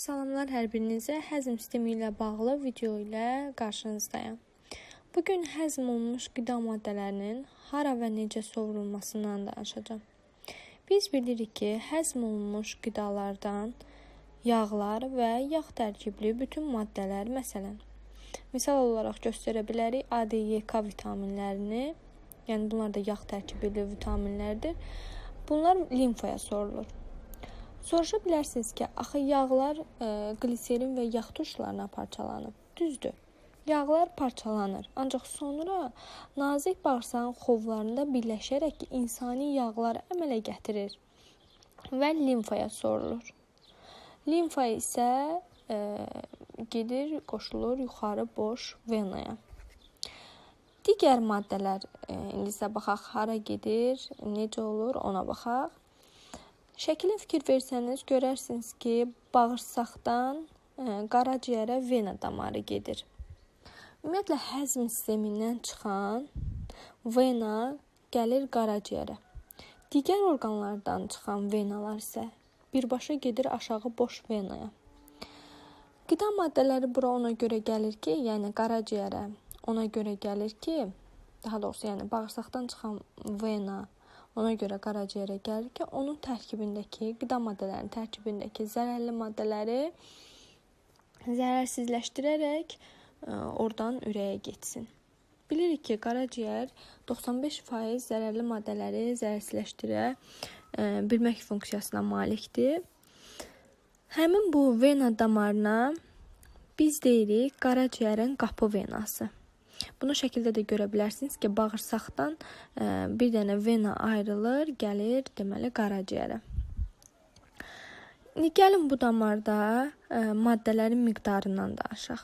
Salamlar hər birinizə. Həzm sistemi ilə bağlı video ilə qarşınızdayam. Bu gün həzm olunmuş qida maddələrinin hara və necə sovrulmasından danışacağam. Biz bilirik ki, həzm olunmuş qidalardan yağlar və yağ tərkibli bütün maddələr, məsələn, misal olaraq göstərə bilərik A, D, Y, K vitaminlərini, yəni bunlar da yağ tərkibli vitaminlərdir. Bunlar limfaya sorulur. Soruşa bilərsiniz ki, axı yağlar ə, e, gliserin və yağ turşularına parçalanıb. Düzdür. Yağlar parçalanır, ancaq sonra nazik bağırsağın xovlarında birləşərək insani yağlar əmələ gətirir və limfaya sorulur. Limfa isə ə, e, gedir, qoşulur yuxarı boş venaya. Digər maddələr ə, e, indi isə baxaq hara gedir, necə olur, ona baxaq. Şəkilə fikir versəniz görərsiniz ki, bağırsaqdan e, qaraciyərə vena damarı gedir. Ümumiyyətlə həzm sistemindən çıxan vena gəlir qaraciyərə. Digər orqanlardan çıxan venalar isə birbaşa gedir aşağı boş venaya. Qida maddələri bura ona görə gəlir ki, yəni qaraciyərə ona görə gəlir ki, daha doğrusu yəni bağırsaqdan çıxan vena Ona görə qaraciyərə gəlir ki, onun tərkibindəki qida maddələrinin tərkibindəki zərərli maddələri zərərsizləşdirərək e, oradan ürəyə getsin. Bilirik ki, qaraciyər 95% zərərli maddələri zərərsizləşdirə e, bilmək funksiyasına malikdir. Həmin bu vena damarına biz deyirik qaraciyərin qapı venası. Bunu şəkildə də görə bilərsiniz ki, bağırsaqdan e, bir dənə vena ayrılır, gəlir deməli qaraciyərə. Gəlin bu damarda e, maddələrin miqdarından danışaq.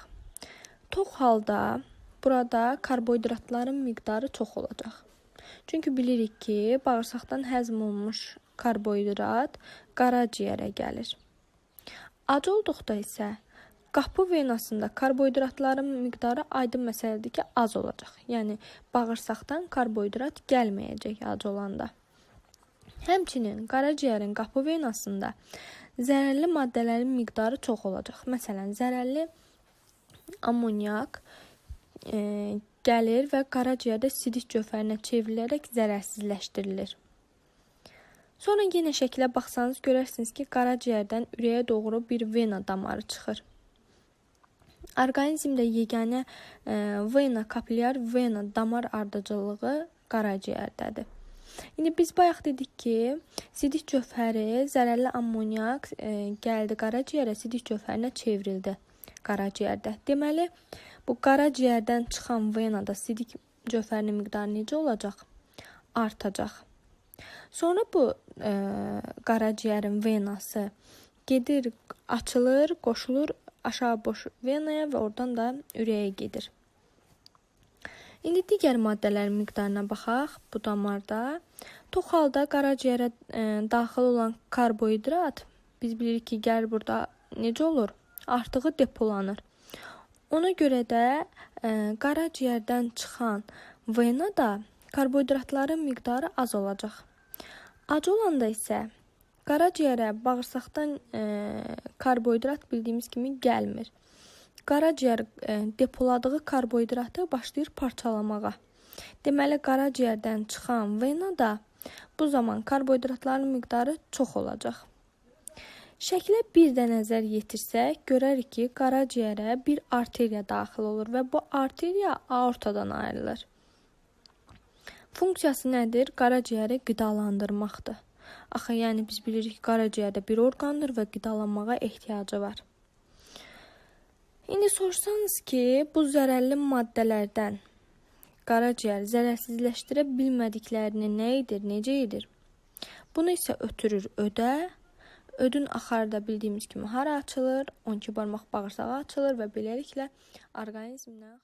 Tox halda burada karbohidratların miqdarı çox olacaq. Çünki bilirik ki, bağırsaqdan həzm olunmuş karbohidrat qaraciyərə gəlir. Ac olduqda isə Qapı venasında karbohidratların miqdarı aydın məsələdir ki, az olacaq. Yəni bağırsaqdan karbohidrat gəlməyəcək ac olanda. Həmçinin qaraciyərin qapı venasında zərərli maddələrin miqdarı çox olacaq. Məsələn, zərərli amoniak e, gəlir və qaraciyərdə sidik cövhərinə çevrilərək zərərsizləşdirilir. Sonra yenə şəklə baxsanız görərsiniz ki, qaraciyərdən ürəyə doğru bir vena damarı çıxır. Orqanizmdə yeganə e, vena kapilyar vena damar ardıcıllığı qaraciyərdədir. İndi biz bayaq dedik ki, sidik cövhəri zərərli ammoniak e, gəldi qaraciyərə, sidik cövhərinə çevrildi qaraciyərdə. Deməli, bu qaraciyərdən çıxan venada sidik cövhərinin miqdarı necə olacaq? Artacaq. Sonra bu e, qaraciyərin venası gedir, açılır, qoşulur aşağı boş venaya və oradan da ürəyə gedir. İndi digər maddələrin miqdarına baxaq. Bu damarda tox halda qaraciyərə e, daxil olan karbohidrat biz bilirik ki, gəl burada necə olur? Artığı depolanır. Ona görə də e, qaraciyərdən çıxan venada karbohidratların miqdarı az olacaq. Ac olanda isə Qaraciyərə bağırsaqdan e, karbohidrat bildiyimiz kimi gəlmir. Qaraciyər e, depoladığı karbohidratı başlayır parçalamağa. Deməli qaraciyərdən çıxan venada bu zaman karbohidratların miqdarı çox olacaq. Şəklə bir də nəzər yetirsək, görərik ki, qaraciyərə bir arteriya daxil olur və bu arteriya aortadan ayrılır. Funksiyası nədir? Qaraciyəri qidalandırmaqdır. Axı yəni biz bilirik qaraciyərdə bir orqandır və qidalanmağa ehtiyacı var. İndi sorsanız ki, bu zərərli maddələrdən qaraciyər zərərsizləşdirə bilmədiklərini nə edir, necə edir? Bunu isə ötürür ödə. Ödün axarda bildiyimiz kimi hara açılır? 12 barmaq bağırsağa açılır və beləliklə orqanizmdən